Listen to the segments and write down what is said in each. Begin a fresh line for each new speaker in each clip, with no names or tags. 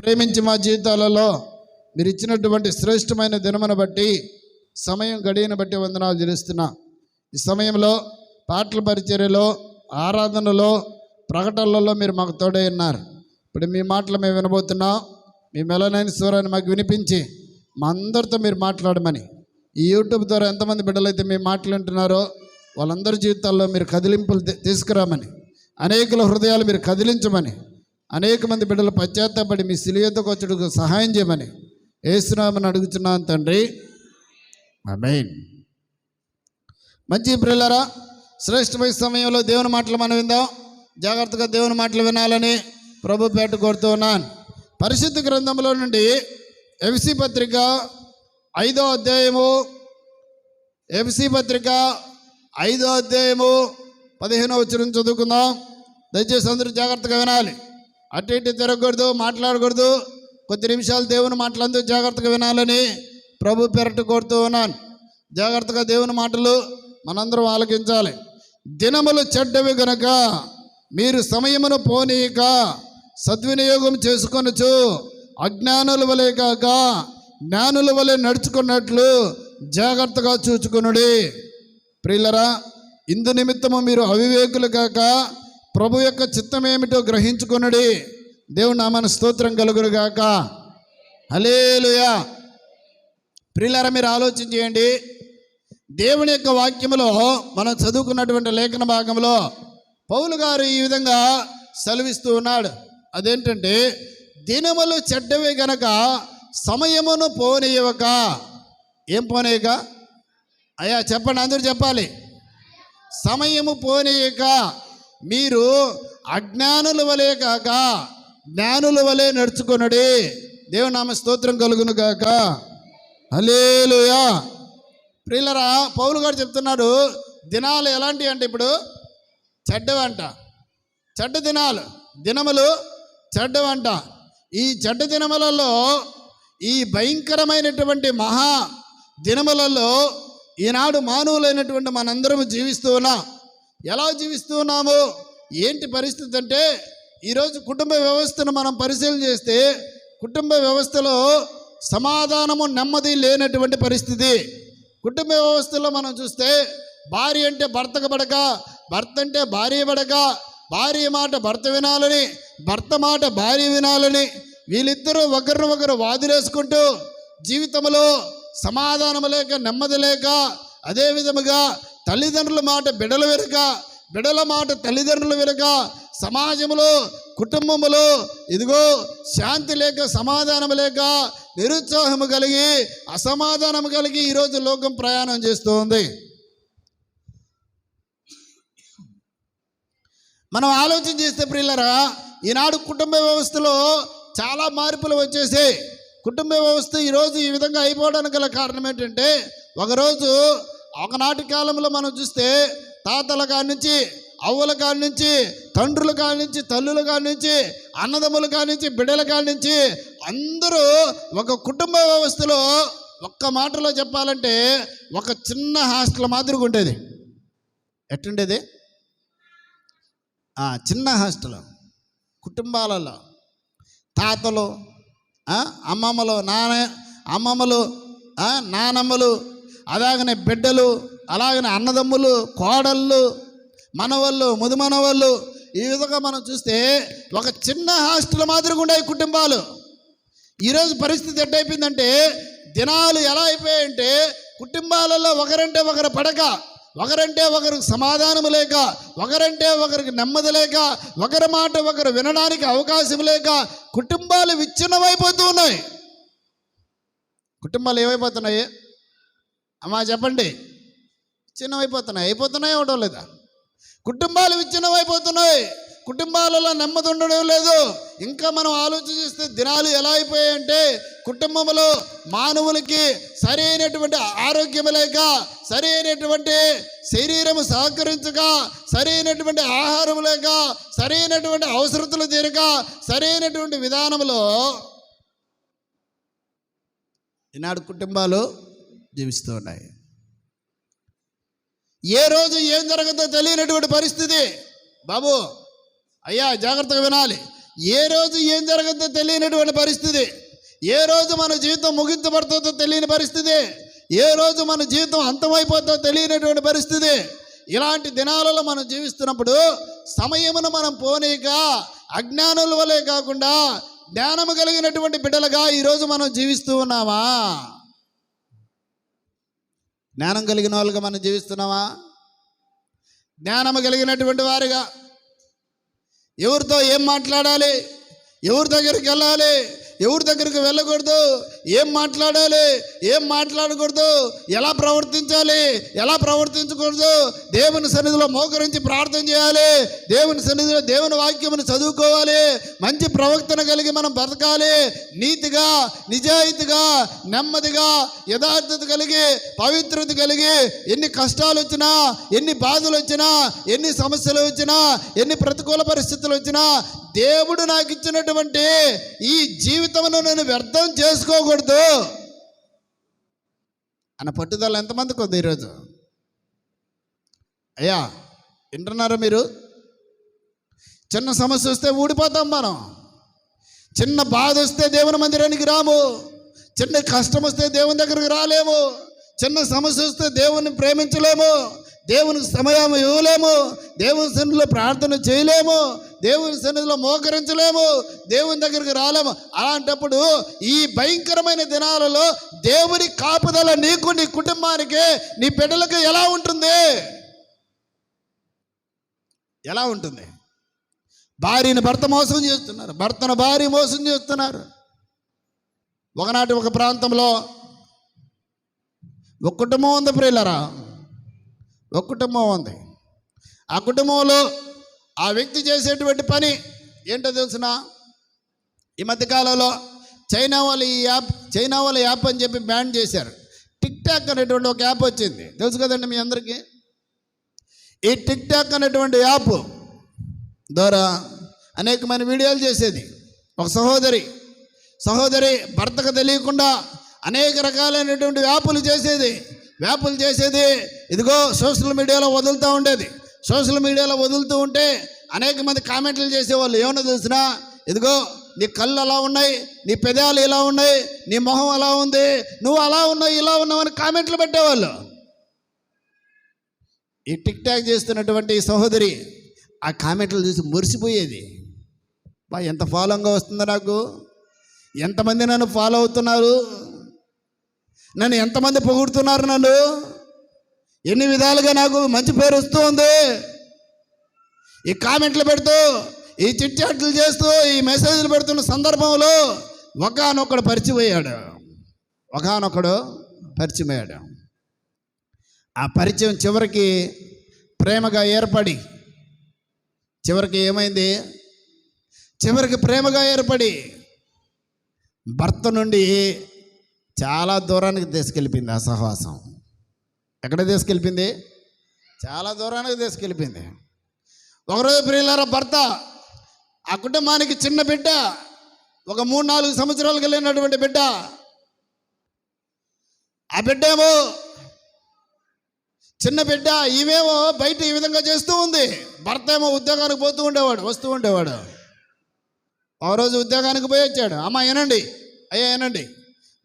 ప్రేమించి మా జీవితాలలో మీరు ఇచ్చినటువంటి శ్రేష్టమైన దినమును బట్టి సమయం గడియను బట్టి వందనాలు చెల్లిస్తున్నా. ఈ సమయంలో పాటల పరిచర్యలో ఆరాధనలో ప్రకటనలలో మీరు మాకు తోడై ఉన్నారు. ఇప్పుడు మీ మాటలు మేము వినబోతున్నాం. మీ మెలనైన స్వరాన్ని మాకు వినిపించి మా అందరితో మీరు మాట్లాడమని. ఈ యూట్యూబ్ ద్వారా ఎంతమంది బిడ్డలైతే మీ మాటలు వింటున్నారో వాళ్ళందరి జీవితాల్లో మీరు కదిలింపులు తీసుకురామని. అనేకుల హృదయాలు మీరు కదిలించమని. అనేక మంది బిడ్డలు పశ్చాత్తాపడి మీ సిలియతకు వచ్చుటకు సహాయం చేయమని వేస్తున్నామని అడుగుతున్నాను తండ్రి. మెయిన్ మంచి ప్రిల్లరా శ్రేష్టమైన సమయంలో దేవుని మాటలు మనం విందాం. జాగ్రత్తగా దేవుని మాటలు వినాలని ప్రభు పేట కోరుతూ ఉన్నాను. పరిశుద్ధ గ్రంథంలో నుండి ఎఫ్సి పత్రిక ఐదో అధ్యాయము ఎఫ్సి పత్రిక ఐదో అధ్యాయము పదిహేనో వచ్చిన చదువుకుందాం. దయచేసి అందరూ జాగ్రత్తగా వినాలి. అటు ఇటు తిరగకూడదు మాట్లాడకూడదు. కొద్ది నిమిషాలు దేవుని మాటలందరూ జాగ్రత్తగా వినాలని ప్రభు పెరట కోరుతూ ఉన్నాను. జాగ్రత్తగా దేవుని మాటలు మనందరం ఆలకించాలి. దినములు చెడ్డవి గనక మీరు సమయమును పోనీయక సద్వినియోగం చేసుకొనచ్చు అజ్ఞానుల వలె కాక జ్ఞానుల వలె నడుచుకున్నట్లు జాగ్రత్తగా చూచుకునుడి. ప్రియులరా ఇందు నిమిత్తము మీరు అవివేకులు కాక ప్రభు యొక్క చిత్తం ఏమిటో గ్రహించుకున్నది దేవుడు నామన స్తోత్రం కలుగురుగాక హలేలుయా ప్రియులరా మీరు ఆలోచన చేయండి. దేవుని యొక్క వాక్యములో మనం చదువుకున్నటువంటి లేఖన భాగంలో పౌలు గారు ఈ విధంగా సెలవిస్తూ ఉన్నాడు. అదేంటంటే దినములు చెడ్డవే గనక సమయమును పోనీయవక. ఏం పోనీయక? అయ్యా చెప్పండి అందరూ చెప్పాలి. సమయము పోనీయక. మీరు అజ్ఞానుల వలె కాక జ్ఞానుల వలె నడుచుకొనుడి. దేవునామ స్తోత్రం కలుగును గాక. హలేలుయా ప్రియులరా పౌలు గారు చెప్తున్నాడు దినాలు ఎలాంటివి అంటే ఇప్పుడు చెడ్డవంట. చెడ్డ దినాలు దినములు చెడ్డవంట. ఈ చెడ్డ దినములలో ఈ భయంకరమైనటువంటి మహా దినములలో ఈనాడు మానవులైనటువంటి మనందరం జీవిస్తూ ఉన్నాం. ఎలా జీవిస్తున్నాము ఏంటి పరిస్థితి అంటే ఈరోజు కుటుంబ వ్యవస్థను మనం పరిశీలన చేస్తే కుటుంబ వ్యవస్థలో సమాధానము నెమ్మది లేనటువంటి పరిస్థితి. కుటుంబ వ్యవస్థలో మనం చూస్తే భార్య అంటే భర్తకు పడక భర్త అంటే భార్య పడక భార్య మాట భర్త వినాలని భర్త మాట భార్య వినాలని వీళ్ళిద్దరూ ఒకరిని ఒకరు వాదిలేసుకుంటూ జీవితంలో సమాధానం లేక నెమ్మది లేక అదే విధముగా తల్లిదండ్రుల మాట బిడల వెనుక బిడల మాట తల్లిదండ్రుల వెనుక సమాజంలో కుటుంబములో ఇదిగో శాంతి లేక సమాధానం లేక నిరుత్సాహము కలిగి అసమాధానం కలిగి ఈరోజు లోకం ప్రయాణం చేస్తుంది. మనం ఆలోచన చేస్తే ప్రిల్లరా ఈనాడు కుటుంబ వ్యవస్థలో చాలా మార్పులు వచ్చేసాయి కుటుంబ వ్యవస్థ ఈరోజు ఈ విధంగా అయిపోవడానికి గల కారణం ఏంటంటే ఒకరోజు ఒకనాటి కాలంలో మనం చూస్తే తాతల కాడి నుంచి అవ్వల కాడి నుంచి తండ్రుల కాడి నుంచి తల్లుల కాడి నుంచి అన్నదమ్ముల కాడి నుంచి బిడ్డల కాడి నుంచి అందరూ ఒక కుటుంబ వ్యవస్థలో ఒక్క మాటలో చెప్పాలంటే ఒక చిన్న హాస్టల్ మాదిరిగా ఉండేది. ఎట్టుండేది? చిన్న హాస్టల్ కుటుంబాలలో తాతలు అమ్మమ్మలు నాన్న అమ్మమ్మలు నానమ్మలు అలాగనే బిడ్డలు అలాగనే అన్నదమ్ములు కోడళ్ళు మనవళ్ళు ముదుమనవాళ్ళు ఈ విధంగా మనం చూస్తే ఒక చిన్న హాస్టల్ మాదిరిగా ఉండే కుటుంబాలు. ఈరోజు పరిస్థితి ఎట్టయిపోయిందంటే దినాలు ఎలా అయిపోయాయంటే కుటుంబాలలో ఒకరంటే ఒకరు పడక ఒకరంటే ఒకరికి సమాధానం లేక ఒకరంటే ఒకరికి నెమ్మది లేక ఒకరి మాట ఒకరు వినడానికి అవకాశం లేక కుటుంబాలు విచ్ఛిన్నమైపోతూ ఉన్నాయి. కుటుంబాలు ఏమైపోతున్నాయి? అమ్మా చెప్పండి. విచ్ఛిన్నమైపోతున్నాయి. అయిపోతున్నాయి అవడం లేదా? కుటుంబాలు విచ్ఛిన్నమైపోతున్నాయి. కుటుంబాలలో నెమ్మది ఉండడం లేదు. ఇంకా మనం ఆలోచిస్తే దినాలు ఎలా అయిపోయాయంటే కుటుంబంలో మానవులకి సరైనటువంటి ఆరోగ్యం లేక సరైనటువంటి శరీరము సహకరించక సరైనటువంటి ఆహారం లేక సరైనటువంటి అవసరతలు తీరక సరైనటువంటి విధానంలో ఈనాడు కుటుంబాలు జీవిస్తూ ఉన్నాయి ఏ రోజు ఏం జరగదో తెలియనటువంటి పరిస్థితి. బాబు అయ్యా జాగ్రత్తగా వినాలి. ఏ రోజు ఏం జరగద్దో తెలియనటువంటి పరిస్థితి. ఏ రోజు మన జీవితం ముగించబడుతుందో తెలియని పరిస్థితి. ఏ రోజు మన జీవితం అంతమైపోతుందో తెలియనటువంటి పరిస్థితి. ఇలాంటి దినాలలో మనం జీవిస్తున్నప్పుడు సమయమును మనం పోనీక అజ్ఞానుల వలె కాకుండా జ్ఞానము కలిగినటువంటి బిడ్డలుగా ఈరోజు మనం జీవిస్తూ ఉన్నామా? జ్ఞానం కలిగిన వాళ్ళుగా మనం జీవిస్తున్నామా? జ్ఞానము కలిగినటువంటి వారుగా ఎవరితో ఏం మాట్లాడాలి? ఎవరి దగ్గరికి వెళ్ళాలి? ఎవరి దగ్గరికి వెళ్ళకూడదు? ఏం మాట్లాడాలి? ఏం మాట్లాడకూడదు? ఎలా ప్రవర్తించాలి? ఎలా ప్రవర్తించకూడదు? దేవుని సన్నిధిలో మోకరించి ప్రార్థన చేయాలి. దేవుని సన్నిధిలో దేవుని వాక్యమును చదువుకోవాలి. మంచి ప్రవర్తన కలిగి మనం బ్రతకాలి. నీతిగా నిజాయితీగా నెమ్మదిగా యథార్థత కలిగి పవిత్రత కలిగి ఎన్ని కష్టాలు వచ్చినా ఎన్ని బాధలు వచ్చినా ఎన్ని సమస్యలు వచ్చినా ఎన్ని ప్రతికూల పరిస్థితులు వచ్చినా దేవుడు నాకు ఇచ్చినటువంటి ఈ జీవితమును నేను వ్యర్థం చేసుకోకూడదు. అన్న పట్టుదల ఎంతమందికి ఉంది ఈరోజు? అయ్యా వింటున్నారా మీరు? చిన్న సమస్య వస్తే ఊడిపోతాం మనం. చిన్న బాధ వస్తే దేవుని మందిరానికి రాము. చిన్న కష్టం వస్తే దేవుని దగ్గరికి రాలేము. చిన్న సమస్య వస్తే దేవుని ప్రేమించలేము. దేవునికి సమయం ఇవ్వలేము. దేవుని సన్నిధిలో ప్రార్థన చేయలేము. దేవుని సన్నిధిలో మోకరించలేము. దేవుని దగ్గరికి రాలేము. అలాంటప్పుడు ఈ భయంకరమైన దినాలలో దేవుని కాపుదల నీకు నీ కుటుంబానికి నీ బిడ్డలకు ఎలా ఉంటుంది? ఎలా ఉంటుంది? భార్యని భర్త మోసం చేస్తున్నారు. భర్తను భార్య మోసం చేస్తున్నారు. ఒకనాటి ఒక ప్రాంతంలో ఒక కుటుంబం ఉంది ప్రియులరా. ఒక కుటుంబం ఉంది. ఆ కుటుంబంలో ఆ వ్యక్తి చేసేటువంటి పని ఏంటో తెలిసిన? ఈ మధ్యకాలంలో చైనా వాళ్ళు ఈ యాప్ చైనా వాళ్ళ యాప్ అని చెప్పి బ్యాన్ చేశారు. టిక్ టాక్ అనేటువంటి ఒక యాప్ వచ్చింది. తెలుసు కదండి మీ అందరికీ? ఈ టిక్ టాక్ అనేటువంటి యాప్ ద్వారా అనేకమైన వీడియోలు చేసేది. ఒక సహోదరి సహోదరి భర్తకు తెలియకుండా అనేక రకాలైనటువంటి యాపులు చేసేది. వ్యాపులు చేసేది. ఇదిగో సోషల్ మీడియాలో వదులుతూ ఉండేది. సోషల్ మీడియాలో వదులుతూ ఉంటే అనేక మంది కామెంట్లు చేసేవాళ్ళు. ఏమన్నా తెలిసినా? ఇదిగో నీ కళ్ళు అలా ఉన్నాయి నీ పెదాలు ఇలా ఉన్నాయి నీ మొహం అలా ఉంది నువ్వు అలా ఉన్నావు ఇలా ఉన్నావు అని కామెంట్లు పెట్టేవాళ్ళు. ఈ టిక్ టాక్ చేస్తున్నటువంటి సహోదరి ఆ కామెంట్లు చూసి మురిసిపోయేది. బా ఎంత ఫాలోగా వస్తుందో నాకు. ఎంతమంది నన్ను ఫాలో అవుతున్నారు? నన్ను ఎంతమంది పొగుడుతున్నారు నన్ను? ఎన్ని విధాలుగా నాకు మంచి పేరు వస్తూ ఉంది. ఈ కామెంట్లు పెడుతూ ఈ చిట్టాట్లు చేస్తూ ఈ మెసేజ్లు పెడుతున్న సందర్భంలో ఒకనొకడు పరిచయం అయ్యాడు ఒకనొకడు పరిచయం అయ్యాడు ఆ పరిచయం చివరికి ప్రేమగా ఏర్పడి చివరికి ఏమైంది? చివరికి ప్రేమగా ఏర్పడి భర్త నుండి చాలా దూరానికి తీసుకెళ్ళిపోయింది ఆ సహవాసం. ఎక్కడ తీసుకెళ్ళిపోయింది? చాలా దూరానికి తీసుకెళ్ళిపోయింది. ఒకరోజు ప్రియులారా భర్త ఆ కుటుంబానికి చిన్న బిడ్డ ఒక మూడు నాలుగు సంవత్సరాలు కలిగినటువంటి బిడ్డ. ఆ బిడ్డ ఏమో చిన్న బిడ్డ ఈమెమో బయట ఈ విధంగా చేస్తూ ఉంది. భర్త ఏమో ఉద్యోగానికి పోతూ ఉండేవాడు వస్తూ ఉండేవాడు. ఒక రోజు ఉద్యోగానికి పోయి వచ్చాడు. అమ్మ ఏనండి? అయ్యా ఏనండి?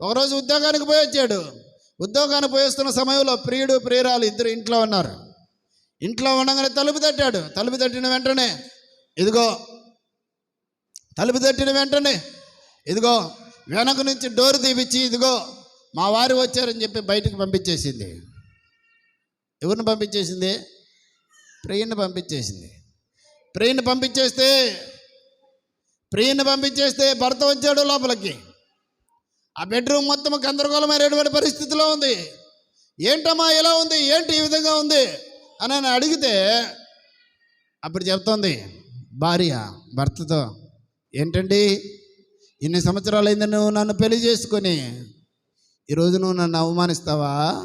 ఒకరోజు ఉద్యోగానికి పోయి వచ్చాడు. ఉద్యోగానికి పోయి వస్తున్న సమయంలో ప్రియుడు ప్రియురాలు ఇద్దరు ఇంట్లో ఉన్నారు. ఇంట్లో ఉండగానే తలుపు తట్టాడు. తలుపు తట్టిన వెంటనే ఇదిగో తలుపు తట్టిన వెంటనే ఇదిగో వెనక నుంచి డోర్ తీపిచ్చి ఇదిగో మా వారు వచ్చారని చెప్పి బయటకు పంపించేసింది. ఎవరిని పంపించేసింది? ప్రియుని పంపించేసింది. ప్రియుని పంపించేస్తే ప్రియుని పంపించేస్తే భర్త వచ్చాడు లోపలికి. ఆ బెడ్రూమ్ మొత్తం గందరగోళమైనటువంటి పరిస్థితిలో ఉంది. ఏంటమ్మా ఎలా ఉంది? ఏంటి ఈ విధంగా ఉంది? అని నేను అడిగితే అప్పుడు చెప్తోంది భార్య భర్తతో ఏంటండి? ఇన్ని సంవత్సరాలు అయింది నువ్వు నన్ను పెళ్ళి చేసుకొని ఈరోజు నువ్వు నన్ను అవమానిస్తావా?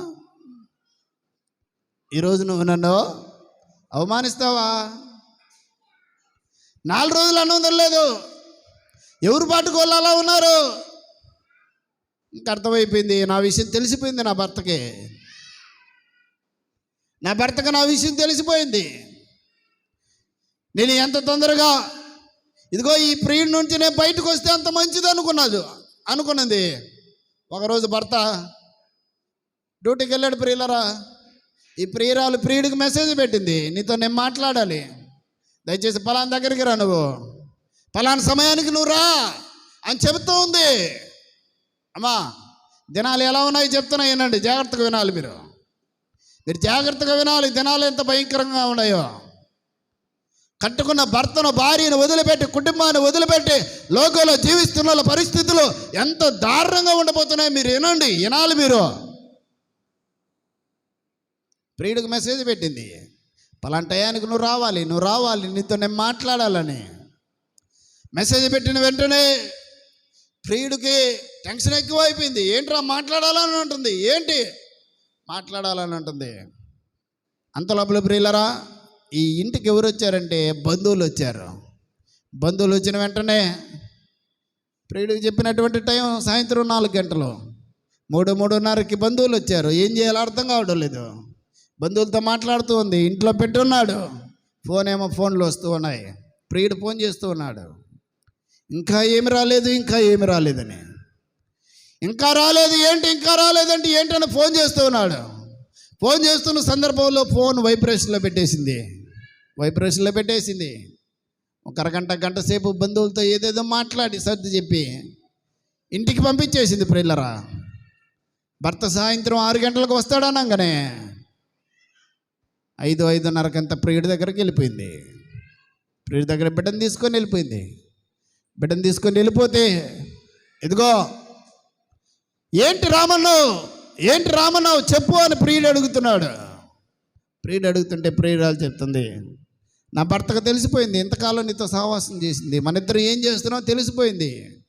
ఈరోజు నువ్వు నన్ను అవమానిస్తావా? నాలుగు రోజులు అన్నం లేదు ఎవరు పాటుకోళ్ళు అలా ఉన్నారు? ఇంకా అర్థమైపోయింది నా విషయం తెలిసిపోయింది నా భర్తకి. నా భర్తకు నా విషయం తెలిసిపోయింది. నేను ఎంత తొందరగా ఇదిగో ఈ ప్రియుడి నుంచి నేను బయటకు వస్తే అంత మంచిది అనుకున్నది అనుకున్నది. ఒకరోజు భర్త డ్యూటీకి వెళ్ళాడు ప్రియులరా. ఈ ప్రియురాలు ప్రియుడికి మెసేజ్ పెట్టింది నీతో నేను మాట్లాడాలి. దయచేసి పలానా దగ్గరికి రా నువ్వు. పలానా సమయానికి నువ్వు రా అని చెబుతూ ఉంది. అమ్మా దినాలు ఎలా ఉన్నాయో చెప్తున్నా వినండి జాగ్రత్తగా వినాలి మీరు. మీరు జాగ్రత్తగా వినాలి దినాలు ఎంత భయంకరంగా ఉన్నాయో. కట్టుకున్న భర్తను భార్యను వదిలిపెట్టి కుటుంబాన్ని వదిలిపెట్టి లోకంలో జీవిస్తున్న వాళ్ళ పరిస్థితులు ఎంత దారుణంగా ఉండబోతున్నాయో మీరు వినండి వినాలి మీరు. ప్రియుడికి మెసేజ్ పెట్టింది పలాంటి టయానికి నువ్వు రావాలి నువ్వు రావాలి నీతో నేను మాట్లాడాలని. మెసేజ్ పెట్టిన వెంటనే ప్రియుడికి టెన్షన్ ఎక్కువ అయిపోయింది ఏంట్రా మాట్లాడాలని ఉంటుంది ఏంటి? మాట్లాడాలని ఉంటుంది అంత లోపల ప్రియులరా ఈ ఇంటికి ఎవరు వచ్చారంటే బంధువులు వచ్చారు. బంధువులు వచ్చిన వెంటనే ప్రియుడికి చెప్పినటువంటి టైం సాయంత్రం నాలుగు గంటలు. మూడు మూడున్నరకి బంధువులు వచ్చారు. ఏం చేయాలో అర్థం కావడం లేదు. బంధువులతో మాట్లాడుతూ ఉంది. ఇంట్లో పెట్టున్నాడు. ఫోన్ ఏమో ఫోన్లు వస్తూ ఉన్నాయి. ప్రియుడు ఫోన్ చేస్తూ ఉన్నాడు. ఇంకా ఏమి రాలేదు ఇంకా ఏమి రాలేదని. ఇంకా రాలేదు ఏంటి ఇంకా రాలేదంటే ఏంటని ఫోన్ చేస్తూ ఉన్నాడు. ఫోన్ చేస్తున్న సందర్భంలో ఫోన్ వైబ్రేషన్లో పెట్టేసింది. వైబ్రేషన్లో పెట్టేసింది. ఒక అరగంట గంట సేపు బంధువులతో ఏదేదో మాట్లాడి సర్ది చెప్పి ఇంటికి పంపించేసింది ప్రిల్లరా. భర్త సాయంత్రం ఆరు గంటలకు వస్తాడనగానే ఐదు ఐదున్నరకంత ప్రియుడి దగ్గరికి వెళ్ళిపోయింది. ప్రియుడి దగ్గర బిడ్డను తీసుకొని వెళ్ళిపోయింది. బిడ్డను తీసుకొని వెళ్ళిపోతే ఎదుగో ఏంటి రామన్నావు ఏంటి రామన్నావు చెప్పు అని ప్రియుడు అడుగుతున్నాడు. ప్రియుడు అడుగుతుంటే ప్రియురాలు చెప్తుంది నా భర్తకు తెలిసిపోయింది ఇంతకాలం నీతో సహవాసం చేసింది. మన ఇద్దరు ఏం చేస్తున్నావు తెలిసిపోయింది.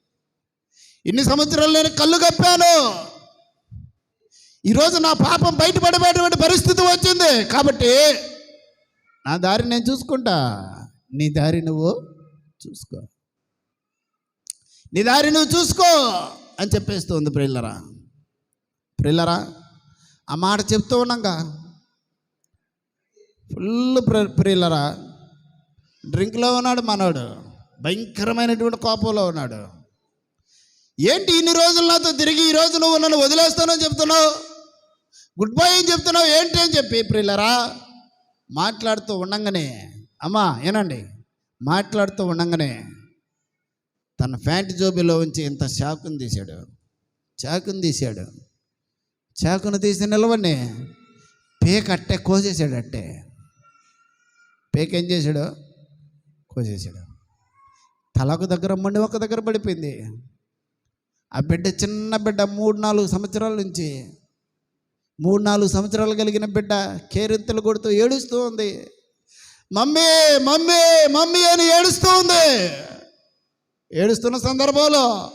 ఇన్ని సంవత్సరాలు నేను కళ్ళు కప్పాను. ఈరోజు నా పాపం బయటపడబడేటువంటి పరిస్థితి వచ్చింది. కాబట్టి నా దారి నేను చూసుకుంటా. నీ దారి నువ్వు చూసుకో. నీ దారి నువ్వు చూసుకో. అని చెప్పేస్తుంది ప్రిల్లరా ప్రిల్లరా ఆ మాట చెప్తూ ఉన్నాగా ఫుల్ ప్రిల్లరా డ్రింక్లో ఉన్నాడు మనోడు భయంకరమైనటువంటి కోపంలో ఉన్నాడు. ఏంటి ఇన్ని రోజులు నాతో తిరిగి ఈ రోజు నువ్వు నన్ను వదిలేస్తానని చెప్తున్నావు? గుడ్ బై అని చెప్తున్నావు ఏంటి అని చెప్పి ప్రిల్లరా మాట్లాడుతూ ఉండంగానే అమ్మా ఏనండి మాట్లాడుతూ ఉండంగానే తన ఫ్యాంట్ జోబిలో ఉంచి ఇంత చాకుని తీశాడు. చాకుని తీశాడు. చాకును తీసి నిలవని పేక అట్టే కోసేసాడు అట్టే. పేక ఏం చేశాడు? కోసేసాడు తలకు దగ్గర మండి ఒక దగ్గర పడిపోయింది. ఆ బిడ్డ చిన్న బిడ్డ మూడు నాలుగు సంవత్సరాల నుంచి మూడు నాలుగు సంవత్సరాలు కలిగిన బిడ్డ కేరింతలు కొడుతూ ఏడుస్తూ ఉంది. మమ్మీ మమ్మీ మమ్మీ అని ఏడుస్తూ ఉంది. ఏడుస్తున్న సందర్భంలో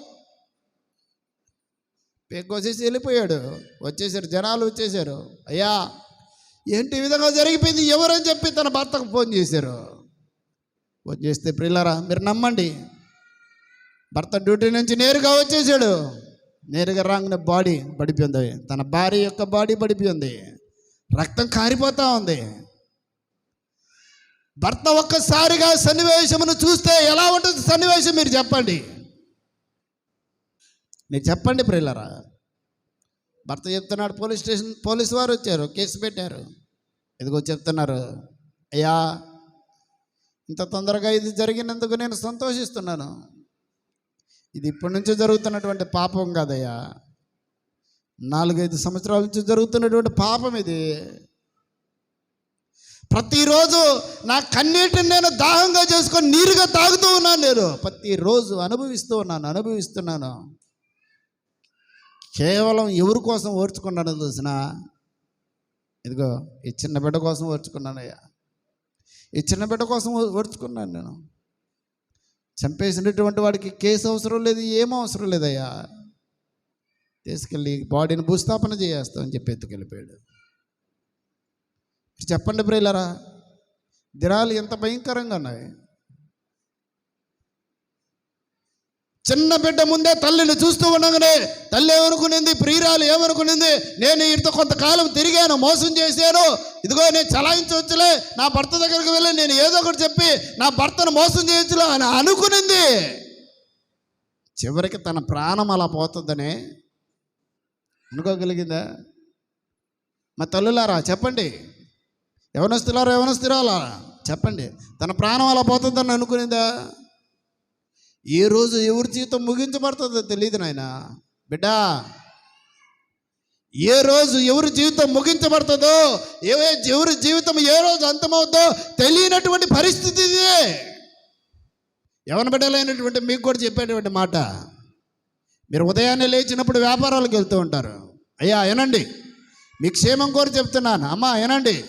పెగ్గొచ్చేసి వెళ్ళిపోయాడు. వచ్చేసారు జనాలు వచ్చేసారు. అయ్యా ఏంటి విధంగా జరిగిపోయింది? ఎవరని చెప్పి తన భర్తకు ఫోన్ చేశారు. ఫోన్ చేస్తే ప్రిల్లరా మీరు నమ్మండి. భర్త డ్యూటీ నుంచి నేరుగా వచ్చేసాడు. నేరుగా రాగానే బాడీ పడిపోయింది. తన భార్య యొక్క బాడీ పడిపోయింది. రక్తం కారిపోతా ఉంది. భర్త ఒక్కసారిగా సన్నివేశమును చూస్తే ఎలా ఉంటుంది సన్నివేశం మీరు చెప్పండి. మీరు చెప్పండి ప్రిల్లరా భర్త చెప్తున్నాడు పోలీస్ స్టేషన్ పోలీస్ వారు వచ్చారు కేసు పెట్టారు. ఇదిగో చెప్తున్నారు అయ్యా ఇంత తొందరగా ఇది జరిగినందుకు నేను సంతోషిస్తున్నాను. ఇది ఇప్పటి నుంచి జరుగుతున్నటువంటి పాపం కాదయ్యా. నాలుగైదు సంవత్సరాల నుంచి జరుగుతున్నటువంటి పాపం ఇది. ప్రతిరోజు నా కన్నీటిని నేను దాహంగా చేసుకొని నీరుగా తాగుతూ ఉన్నాను నేను. ప్రతిరోజు అనుభవిస్తూ ఉన్నాను అనుభవిస్తున్నాను. కేవలం ఎవరి కోసం ఓర్చుకున్నాను చూసిన ఇదిగో ఈ చిన్న బిడ్డ కోసం ఓర్చుకున్నానయ్యా. ఈ చిన్న బిడ్డ కోసం ఓర్చుకున్నాను నేను. చంపేసినటువంటి వాడికి కేసు అవసరం లేదు ఏం అవసరం లేదయ్యా. తీసుకెళ్ళి బాడీని భూస్థాపన చేస్తామని చెప్పి ఎత్తుకెళ్ళిపోయాడు. చెప్పండి ప్రియులరా దినాలు ఎంత భయంకరంగా ఉన్నాయి. చిన్న బిడ్డ ముందే తల్లిని చూస్తూ ఉండగానే తల్లి ఏమనుకునింది ప్రియురాలు ఏమనుకునింది నేను ఇంత కొంతకాలం తిరిగాను మోసం చేశాను ఇదిగో నేను చలాయించవచ్చులే నా భర్త దగ్గరికి వెళ్ళి నేను ఏదో ఒకటి చెప్పి నా భర్తను మోసం చేయొచ్చులే అని అనుకునింది. చివరికి తన ప్రాణం అలా పోతుందని అనుకోగలిగిందా? మా తల్లులారా చెప్పండి. యవనస్తులారా యవనస్తురాలా చెప్పండి. తన ప్రాణం అలా పోతుందని అనుకునిందా? ఏ రోజు ఎవరి జీవితం ముగించబడుతుందో తెలియదు నాయన. బిడ్డా ఏ రోజు ఎవరి జీవితం ముగించబడుతుందో ఏ ఎవరి జీవితం ఏ రోజు అంతమవుతుందో తెలియనటువంటి పరిస్థితి ఇది. యవన బిడ్డలైనటువంటి మీకు కూడా చెప్పేటువంటి మాట. మీరు ఉదయాన్నే లేచినప్పుడు వ్యాపారాలకు వెళ్తూ ఉంటారు. అయ్యా వినండి. మీ క్షేమం కోరి చెప్తున్నాను. అమ్మా వినండి.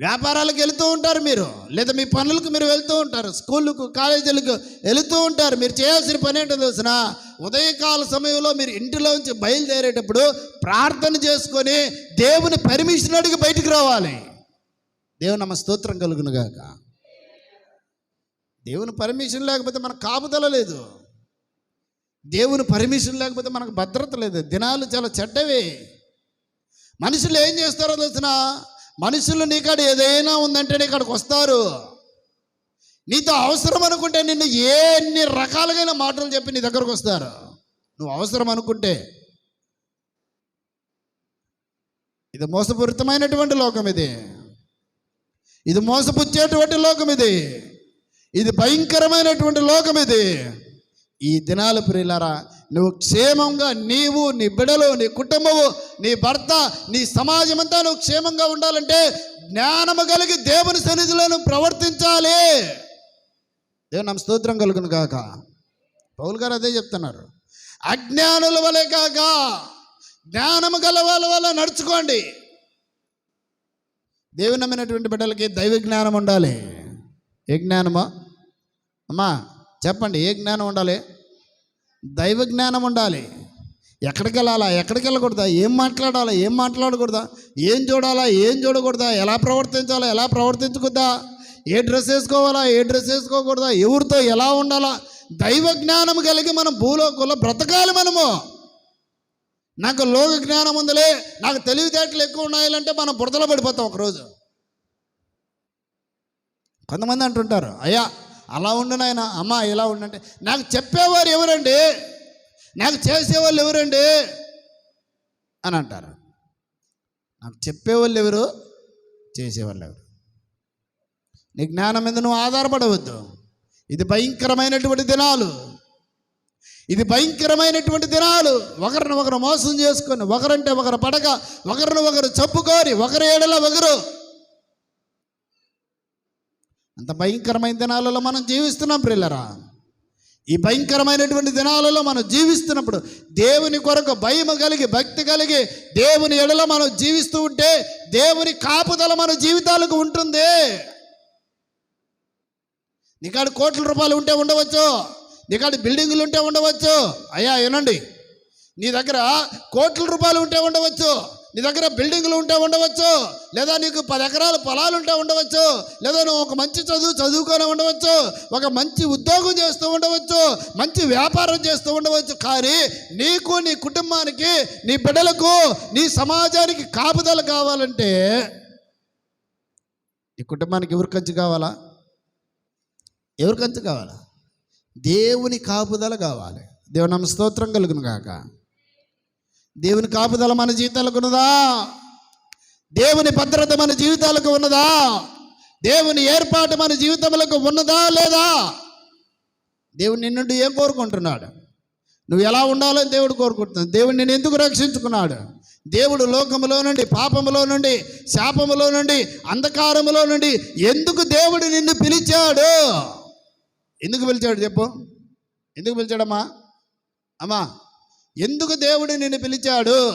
వ్యాపారాలకు వెళుతూ ఉంటారు మీరు లేదా మీ పనులకు మీరు వెళ్తూ ఉంటారు స్కూళ్ళకు కాలేజీలకు వెళుతూ ఉంటారు. మీరు చేయాల్సిన పని ఏంటో తెలిసిన? ఉదయకాల సమయంలో మీరు ఇంటిలోంచి బయలుదేరేటప్పుడు ప్రార్థన చేసుకొని దేవుని పర్మిషన్ అడిగి బయటికి రావాలి. దేవుని నమ్మ స్తోత్రం కలుగునుగాక దేవుని పర్మిషన్ లేకపోతే మనకు కాపుదల లేదు. దేవుని పర్మిషన్ లేకపోతే మనకు భద్రత లేదు. దినాలు చాలా చెడ్డవి. మనుషులు ఏం చేస్తారో తెలిసినా? మనుషులు నీకాడ ఏదైనా ఉందంటే నీ ఇక్కడికి వస్తారు. నీతో అవసరం అనుకుంటే నిన్ను ఎన్ని రకాలుగైన మాటలు చెప్పి నీ దగ్గరకు వస్తారు. నువ్వు అవసరం అనుకుంటే. ఇది మోసపూరితమైనటువంటి లోకం ఇది. ఇది మోసపుచ్చేటువంటి లోకం ఇది. ఇది భయంకరమైనటువంటి లోకం ఇది. ఈ దినాలు ప్రియులారా నువ్వు క్షేమంగా నీవు నీ బిడలు నీ కుటుంబము నీ భర్త నీ సమాజం అంతా నువ్వు క్షేమంగా ఉండాలంటే జ్ఞానము కలిగి దేవుని సన్నిధిలో నువ్వు ప్రవర్తించాలి. దేవుని నమ్మ స్తోత్రం కలుగును కాక పౌల్ గారు అదే చెప్తున్నారు. అజ్ఞానుల వలె కాక జ్ఞానము గల వాళ్ళ వల్ల నడుచుకోండి. దేవుని నమ్మినటువంటి బిడ్డలకి దైవ జ్ఞానం ఉండాలి. ఏ జ్ఞానమా? అమ్మా చెప్పండి ఏ జ్ఞానం ఉండాలి? దైవ జ్ఞానం ఉండాలి. ఎక్కడికి వెళ్ళాలా? ఎక్కడికి వెళ్ళకూడదా? ఏం మాట్లాడాలా? ఏం మాట్లాడకూడదా? ఏం చూడాలా? ఏం చూడకూడదా? ఎలా ప్రవర్తించాలా? ఎలా ప్రవర్తించకూడదా? ఏ డ్రెస్ వేసుకోవాలా? ఏ డ్రెస్ వేసుకోకూడదా? ఎవరితో ఎలా ఉండాలా? దైవ జ్ఞానం కలిగి మనం భూలోకంలో బ్రతకాలి మనము. నాకు లోక జ్ఞానం ఉందిలే. నాకు తెలివితేటలు ఎక్కువ ఉన్నాయంటే మనం బురదలో పడిపోతాం ఒకరోజు. కొంతమంది అంటుంటారు అయ్యా అలా ఉండు నాయన. అమ్మ ఇలా ఉండంటే నాకు చెప్పేవారు ఎవరండి? నాకు చేసేవాళ్ళు ఎవరండి? అని అంటారు. నాకు చెప్పేవాళ్ళు ఎవరు? చేసేవాళ్ళు ఎవరు? నీ జ్ఞానం మీద నువ్వు ఆధారపడవద్దు. ఇది భయంకరమైనటువంటి దినాలు. ఇది భయంకరమైనటువంటి దినాలు. ఒకరిని ఒకరు మోసం చేసుకొని ఒకరంటే ఒకరు పడక ఒకరిని ఒకరు చెప్పుకొని ఒకరు ఏడల ఒకరు అంత భయంకరమైన దినాలలో మనం జీవిస్తున్నాం ప్రిల్లరా. ఈ భయంకరమైనటువంటి దినాలలో మనం జీవిస్తున్నప్పుడు దేవుని కొరకు భయం కలిగి భక్తి కలిగి దేవుని ఎడలో మనం జీవిస్తూ ఉంటే దేవుని కాపుదల మన జీవితాలకు ఉంటుంది. నీకాడ కోట్ల రూపాయలు ఉంటే ఉండవచ్చు నీకాడ బిల్డింగులు ఉంటే ఉండవచ్చు. అయ్యా వినండి. నీ దగ్గర కోట్ల రూపాయలు ఉంటే ఉండవచ్చు. నీ దగ్గర బిల్డింగ్లు ఉంటే ఉండవచ్చు లేదా నీకు పది ఎకరాల పొలాలు ఉంటే ఉండవచ్చు లేదా నువ్వు ఒక మంచి చదువు చదువుకొని ఉండవచ్చు ఒక మంచి ఉద్యోగం చేస్తూ ఉండవచ్చు మంచి వ్యాపారం చేస్తూ ఉండవచ్చు కానీ నీకు నీ కుటుంబానికి నీ బిడ్డలకు నీ సమాజానికి కాపుదల కావాలంటే నీ కుటుంబానికి ఎవరు కంచి కావాలా? ఎవరు కంచి కావాలా? దేవుని కాపుదల కావాలి. దేవుని నామ స్తోత్రం కలుగును కాక దేవుని కాపుదల మన జీవితాలకు ఉన్నదా? దేవుని భద్రత మన జీవితాలకు ఉన్నదా? దేవుని ఏర్పాటు మన జీవితములకు ఉన్నదా లేదా? దేవుడు నిన్నుండి ఏం కోరుకుంటున్నాడు? నువ్వు ఎలా ఉండాలని దేవుడు కోరుకుంటున్నాడు. దేవుడు నేను ఎందుకు రక్షించుకున్నాడు? దేవుడు లోకములో నుండి పాపములో నుండి శాపములో నుండి అంధకారములో నుండి ఎందుకు దేవుడు నిన్ను పిలిచాడు? ఎందుకు పిలిచాడు చెప్పు. ఎందుకు పిలిచాడమ్మా? అమ్మా ఎందుకు దేవుడు నిన్ను పిలిచాడు?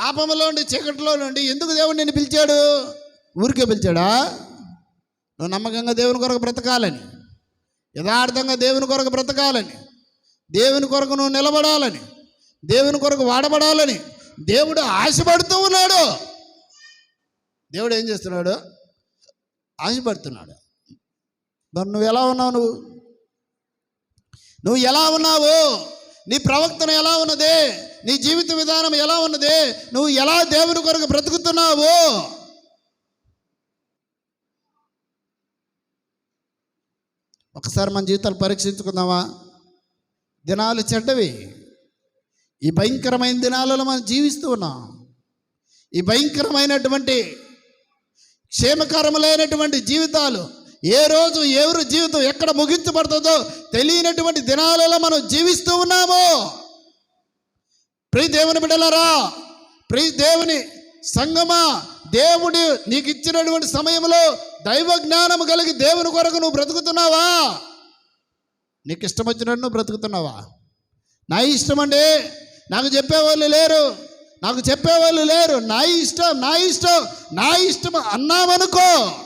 పాపములో నుండి చీకటిలో నుండి ఎందుకు దేవుడు నిన్ను పిలిచాడు? ఊరికే పిలిచాడా? నువ్వు నమ్మకంగా దేవుని కొరకు బ్రతకాలని. యథార్థంగా దేవుని కొరకు బ్రతకాలని. దేవుని కొరకు నువ్వు నిలబడాలని. దేవుని కొరకు వాడబడాలని. దేవుడు ఆశపడుతూ ఉన్నాడు. దేవుడు ఏం చేస్తున్నాడు? ఆశపడుతున్నాడు. మరి నువ్వు ఎలా ఉన్నావు నువ్వు? నువ్వు ఎలా ఉన్నావు? నీ ప్రవర్తన ఎలా ఉన్నది? నీ జీవిత విధానం ఎలా ఉన్నది? నువ్వు ఎలా దేవుని కొరకు బ్రతుకుతున్నావు? ఒకసారి మన జీవితాలు పరీక్షించుకుందామా? దినాలు చెడ్డవి. ఈ భయంకరమైన దినాలలో మనం జీవిస్తూ ఉన్నాం. ఈ భయంకరమైనటువంటి క్షేమకరములైనటువంటి జీవితాలు ఏ రోజు ఎవరి జీవితం ఎక్కడ ముగించబడుతుందో తెలియనటువంటి దినాలలో మనం జీవిస్తూ ఉన్నాము. ప్రియ దేవుని బిడ్డలారా ప్రియ దేవుని సంగమా దేవుడు నీకు ఇచ్చినటువంటి సమయంలో దైవ జ్ఞానం కలిగి దేవుని కొరకు నువ్వు బ్రతుకుతున్నావా? నీకు ఇష్టం వచ్చినట్టు నువ్వు బ్రతుకుతున్నావా? నా ఇష్టం అండి. నాకు చెప్పేవాళ్ళు లేరు. నాకు చెప్పేవాళ్ళు లేరు. నా ఇష్టం నా ఇష్టం నా ఇష్టం అన్నామనుకో.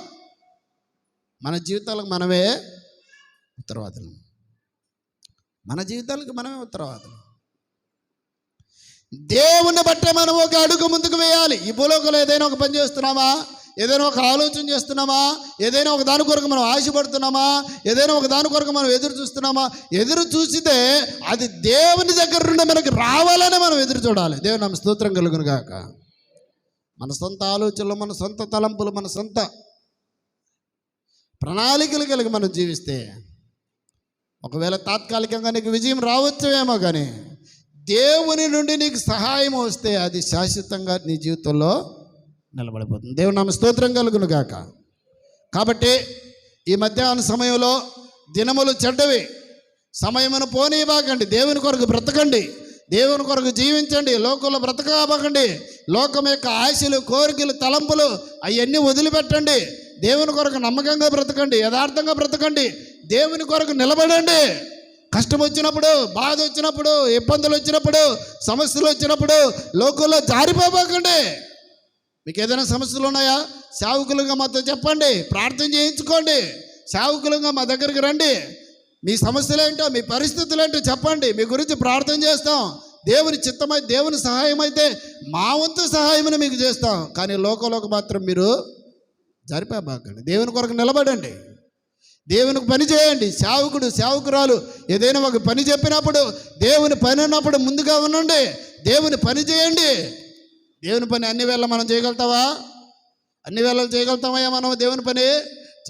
మన జీవితాలకు మనమే ఉత్తరవాదులు. మన జీవితాలకు మనమే ఉత్తరవాదులు. దేవుని బట్టే మనం ఒక అడుగు ముందుకు వేయాలి. ఈ భూలోకంలో ఏదైనా ఒక పని చేస్తున్నామా? ఏదైనా ఒక ఆలోచన చేస్తున్నామా? ఏదైనా ఒక దాని కొరకు మనం ఆశపడుతున్నామా? ఏదైనా ఒక దాని కొరకు మనం ఎదురు చూస్తున్నామా? ఎదురు చూసితే అది దేవుని దగ్గర నుండి మనకి రావాలని మనం ఎదురు చూడాలి. దేవుని నమ్మ స్తోత్రం కలుగును గాక. మన సొంత ఆలోచనలు మన సొంత తలంపులు మన సొంత ప్రణాళికలు కలిగి మనం జీవిస్తే ఒకవేళ తాత్కాలికంగా నీకు విజయం రావచ్చేమో కానీ దేవుని నుండి నీకు సహాయం వస్తే అది శాశ్వతంగా నీ జీవితంలో నిలబడిపోతుంది. దేవుని నామ స్తోత్రం కలుగును గాక. కాబట్టి ఈ మధ్యాహ్న సమయంలో దినములు చెడ్డవి. సమయమును పోనీయబాకండి. దేవుని కొరకు బ్రతకండి. దేవుని కొరకు జీవించండి. లోకంలో బ్రతకబాకండి. లోకం యొక్క ఆశలు కోరికలు తలంపులు అవన్నీ వదిలిపెట్టండి. దేవుని కొరకు నమ్మకంగా బ్రతకండి యథార్థంగా బ్రతకండి. దేవుని కొరకు నిలబడండి. కష్టం వచ్చినప్పుడు బాధ వచ్చినప్పుడు ఇబ్బందులు వచ్చినప్పుడు సమస్యలు వచ్చినప్పుడు లోకంలో జారిపోబోకండి. మీకు ఏదైనా సమస్యలు ఉన్నాయా? సేవకులుగా మాతో చెప్పండి ప్రార్థన చేయించుకోండి. సేవకులుగా మా దగ్గరికి రండి. మీ సమస్యలు ఏంటో మీ పరిస్థితులు ఏంటో చెప్పండి. మీ గురించి ప్రార్థన చేస్తాం. దేవుని చిత్తమై దేవుని సహాయం అయితే మా వంతు సహాయమని మీకు చేస్తాం. కానీ లోకంలోకి మాత్రం మీరు జరిపేబాకండి దేవుని కొరకు నిలబడండి. దేవునికి పని చేయండి. సేవకుడు సేవకురాలు ఏదైనా ఒక పని చెప్పినప్పుడు దేవుని పని ఉన్నప్పుడు ముందుగా ఉండండి. దేవుని పని చేయండి. దేవుని పని అన్ని వేళ మనం చేయగలుగుతావా? అన్ని వేళలు చేయగలుగుతామయ్యా మనం దేవుని పని?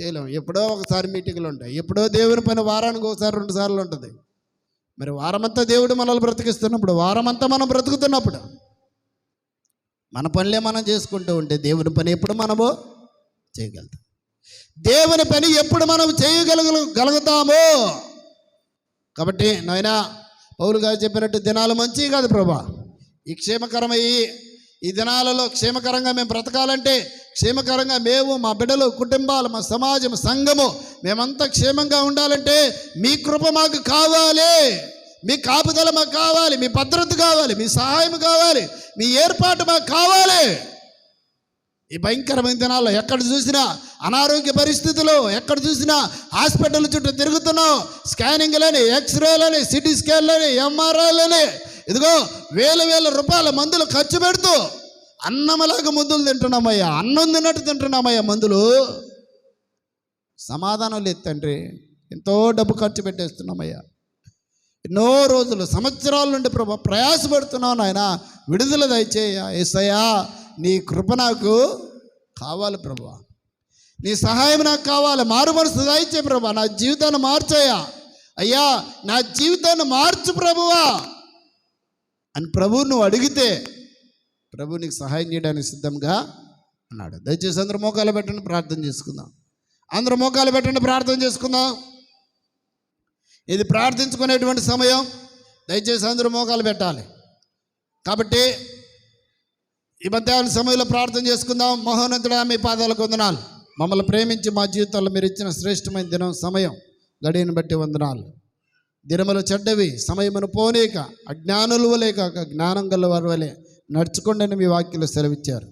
చేయలేము. ఎప్పుడో ఒకసారి మీటింగ్లు ఉంటాయి. ఎప్పుడో దేవుని పని వారానికి ఒకసారి రెండు సార్లు ఉంటుంది. మరి వారమంతా దేవుడు మనల్ని బ్రతికిస్తున్నప్పుడు వారమంతా మనం బ్రతుకుతున్నప్పుడు మన పనులే మనం చేసుకుంటూ ఉంటే దేవుని పని ఎప్పుడు మనము చేయగలుగుతాం. దేవుని పని ఎప్పుడు మనం చేయగలుగు కాబట్టి నాయన పౌలు గారు చెప్పినట్టు దినాలు మంచివి కాదు ప్రభా. ఈ క్షేమకరమయ్యి ఈ దినాలలో క్షేమకరంగా మేము బ్రతకాలంటే క్షేమకరంగా మేము మా బిడ్డలు కుటుంబాలు మా సమాజం సంఘము మేమంతా క్షేమంగా ఉండాలంటే మీ కృప మాకు కావాలి. మీ కాపుదల మాకు కావాలి. మీ భద్రత కావాలి. మీ సహాయం కావాలి. మీ ఏర్పాటు మాకు కావాలి. ఈ భయంకరమైన దినాల్లో ఎక్కడ చూసినా అనారోగ్య పరిస్థితులు ఎక్కడ చూసినా హాస్పిటల్ చుట్టూ తిరుగుతున్నాం. స్కానింగ్లని ఎక్స్రేలని సిటీ స్కాన్లని ఎంఆర్ఐలని ఇదిగో వేల వేల రూపాయల మందులు ఖర్చు పెడుతూ అన్నమలాగా మందులు తింటున్నామయ్యా. అన్నం తిన్నట్టు తింటున్నామయ్యా మందులు. సమాధానం లేదు తండ్రి. ఎంతో డబ్బు ఖర్చు పెట్టేస్తున్నామయ్యా. ఎన్నో రోజులు సంవత్సరాల నుండి ప్రభా ప్రయాసపడుతున్నావు నాయన. విడుదల దయచేయ ఏసయ్యా. నీ కృప నాకు కావాలి ప్రభా. నీ సహాయం నాకు కావాలి. మారు మనసు దయచే ప్రభా. నా జీవితాన్ని మార్చయ్యా అయ్యా నా జీవితాన్ని మార్చు ప్రభువా. అని ప్రభువు నువ్వు అడిగితే ప్రభు నీకు సహాయం చేయడానికి సిద్ధంగా అన్నాడు. దయచేసి అందరూ మోకాలు పెట్టండి ప్రార్థన చేసుకుందాం. అందరూ మోకాలు పెట్టండి ప్రార్థన చేసుకుందాం. ఇది ప్రార్థించుకునేటువంటి సమయం. దయచేసి అందరూ మోకాలు పెట్టాలి. కాబట్టి ఈ మధ్యాహ్న సమయంలో ప్రార్థన చేసుకుందాం. మహోన్నతుడా మీ పాదాలకు వందనాలు. మమ్మల్ని ప్రేమించి మా జీవితంలో మీరు ఇచ్చిన శ్రేష్టమైన దినం సమయం గడియను బట్టి వందనాలు. దినములు చెడ్డవి సమయమును పోనీక అజ్ఞానులు వలే కాక జ్ఞానం గల వారు వలె నడుచుకోండి మీ వాక్యలు సెలవిచ్చారు.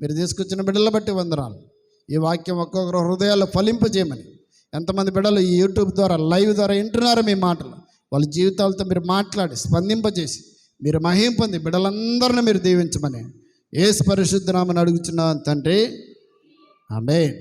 మీరు తీసుకొచ్చిన బిడ్డల బట్టి వందనాలు. ఈ వాక్యం ఒక్కొక్కరు హృదయాల్లో ఫలింపజేయమని ఎంతమంది బిడ్డలు ఈ యూట్యూబ్ ద్వారా లైవ్ ద్వారా వింటున్నారు మీ మాటలు. వాళ్ళ జీవితాలతో మీరు మాట్లాడి స్పందింపజేసి మీరు మహిం పొంది బిడ్డలందరిని మీరు దీవించమని. ఏసు పరిశుద్ధనామని అడుగుతున్నాను తండ్రి. ఆమె